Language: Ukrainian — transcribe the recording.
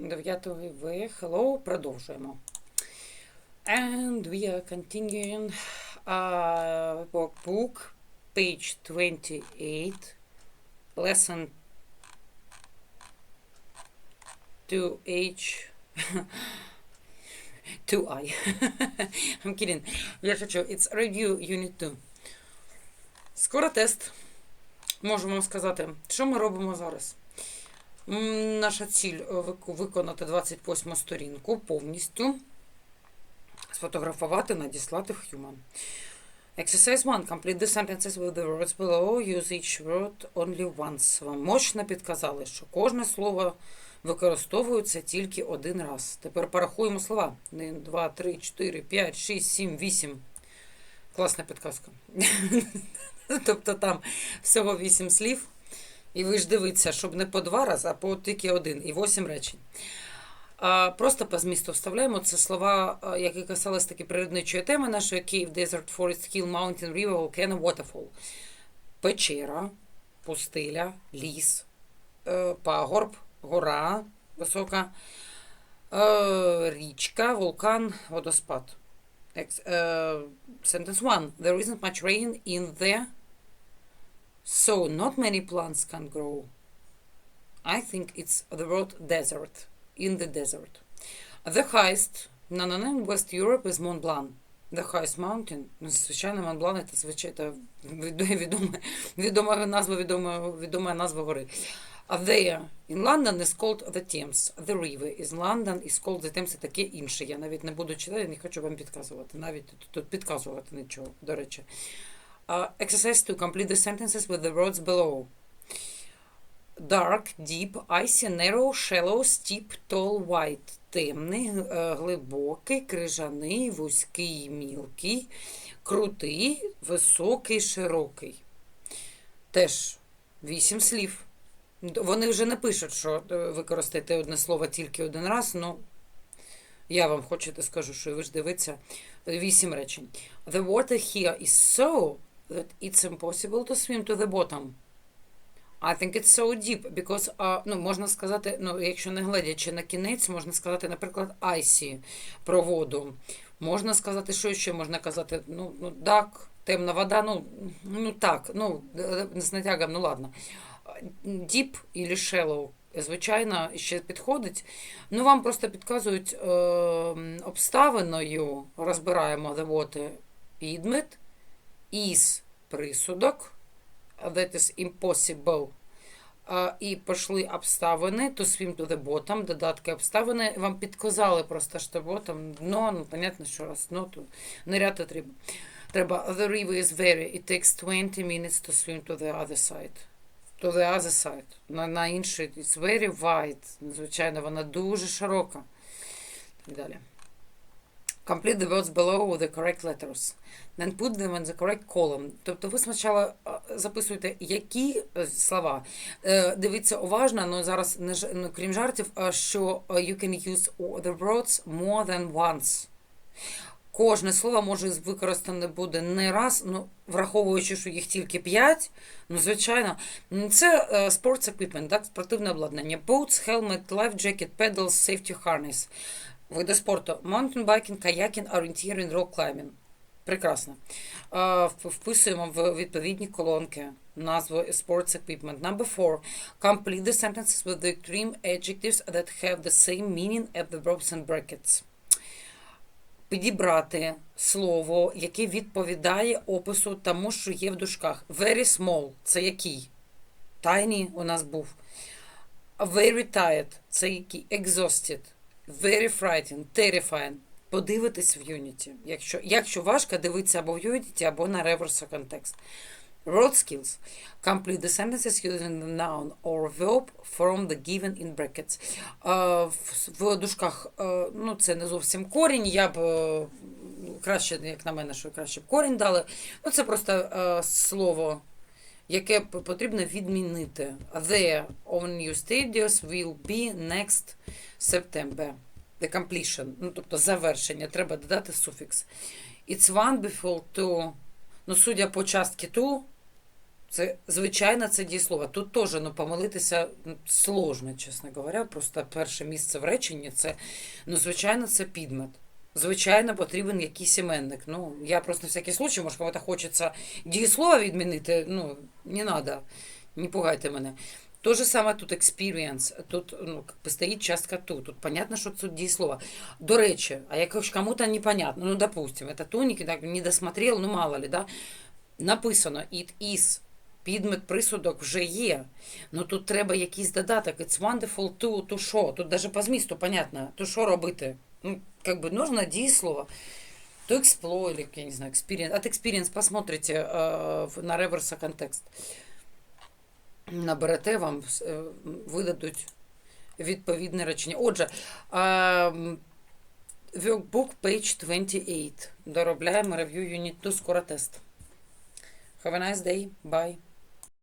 Дев'ятий В. Hello. Продовжуємо. And we are continuing uh, workbook, page 28, lesson 2H. 2I. I'm kidding. Я шучу. It's review unit 2. Скоро тест. Можу вам сказати, що ми робимо зараз. Наша ціль е, виконати 28 сторінку повністю, сфотографувати, надіслати в Human. Exercise 1. Complete the sentences with the words below. Use each word only once. Вам мощно підказали, що кожне слово використовується тільки один раз. Тепер порахуємо слова. 1, 2, 3, 4, 5, 6, 7, 8. Класна підказка. Тобто там всього 8 слів. І ви ж дивіться, щоб не по два рази, а по тільки один і восім речень. А, просто по змісту вставляємо це слова, які касались таки природничої теми нашої Cave, Desert, Forest, Hill, Mountain, River, Volcano, Waterfall. Печера, пустиля, ліс, е, пагорб, гора висока, е, річка, вулкан, водоспад. Е, Sentence 1. There isn't much rain in the So not many plants can grow. I think it's the word desert. In the desert. The highest in West Europe is Mont Blanc. The highest mountain. Ну, Звичайно, Мон Блан це звичайно відома, відома назва, відома, відома назва гори. There in London is called the Thames. The river is London is called the Thames таке інше. Я навіть не буду читати, не хочу вам підказувати. Навіть тут підказувати нічого, до речі. Uh, exercise 2. Complete the sentences with the words below. Dark, deep, icy, narrow, shallow, steep, tall, wide. Темний, е, глибокий, крижаний, вузький, мілкий, крутий, високий, широкий. Теж вісім слів. Вони вже не пишуть, що е, використайте одне слово тільки один раз, ну я вам хочете скажу, що ви ж дивіться вісім речень. The water here is so that it's impossible to swim to the bottom. I think it's so deep, because, uh, ну, можна сказати, ну, якщо не глядячи на кінець, можна сказати, наприклад, icy про воду. Можна сказати, що ще можна казати, ну, ну так, темна вода, ну, ну так, ну, з натягом, ну ладно. Deep і shallow, звичайно, ще підходить. Ну, вам просто підказують е, обставиною, розбираємо the water підмет, is присудок, that is impossible. І пішли обставини, to swim to the bottom, додатки обставини. Вам підказали просто, що bottom, дно, ну, понятно, що раз дно, то ниряти треба. Треба, the river is very, it takes 20 minutes to swim to the other side. To the other side. На, на інший, it's very wide. Звичайно, вона дуже широка. І далі. Complete the words below the correct letters. Then put them in the correct column. Тобто ви спочатку записуєте, які е, слова. Е, Дивіться уважно, ну зараз не ну, крім жартів, що е, you can use the words more than once. Кожне слово може використане буде не раз, ну, враховуючи, що їх тільки 5, ну, звичайно. Це е, sports equipment, так, спортивне обладнання. Boots, helmet, life jacket, pedals, safety harness. Види спорту. Kayaking, orienteering, rock climbing. Прекрасно. Е, Вписуємо в відповідні колонки назву sports equipment. Number four. Complete the sentences with the extreme adjectives that have the same meaning as the verbs and brackets. Підібрати слово, яке відповідає опису тому, що є в дужках. Very small – це який? Tiny у нас був. Very tired – це який? Exhausted. Very frightened, terrifying. Подивитись в Unity. Якщо, якщо важко, дивитися або в Unity, або на реверса контекст. Word skills. Complete the sentences using the noun or verb from the given in brackets. Е, в, дужках, е, ну це не зовсім корінь, я б е, краще, як на мене, що краще б корінь дали. Ну це просто е, слово, яке потрібно відмінити. The on new studios will be next September. The completion, ну тобто завершення, треба додати суфікс. It's wonderful to, ну судя по частки to, Це, звичайно, це дієслово. Тут теж ну, помилитися ну, сложно, чесно говоря. Просто перше місце в реченні це, ну, звичайно, це підмет. Звичайно, потрібен якийсь іменник. Ну, я просто на всякий случай, може, кому-то хочеться дієслово відмінити. Ну, не треба, не пугайте мене. То же саме тут experience, тут ну, стоїть частка тут. Тут понятно, що тут дієслово. До речі, а як кому-то непонятно, ну, допустим, это тоник, так, не досмотрел, ну, мало ли, да, написано it is, підмет присудок вже є. Ну тут треба якийсь додаток. It's wonderful to, to що. Тут даже по змісту понятно, то що робити. Ну, как бы нужно дієслово. То explore, или, я не знаю, experience. От experience посмотрите э, на реверса контекст. Наберете вам, е, видадуть відповідне речення. Отже, ем, workbook page 28. Доробляємо review unit 2, скоро тест. Have a nice day. Bye.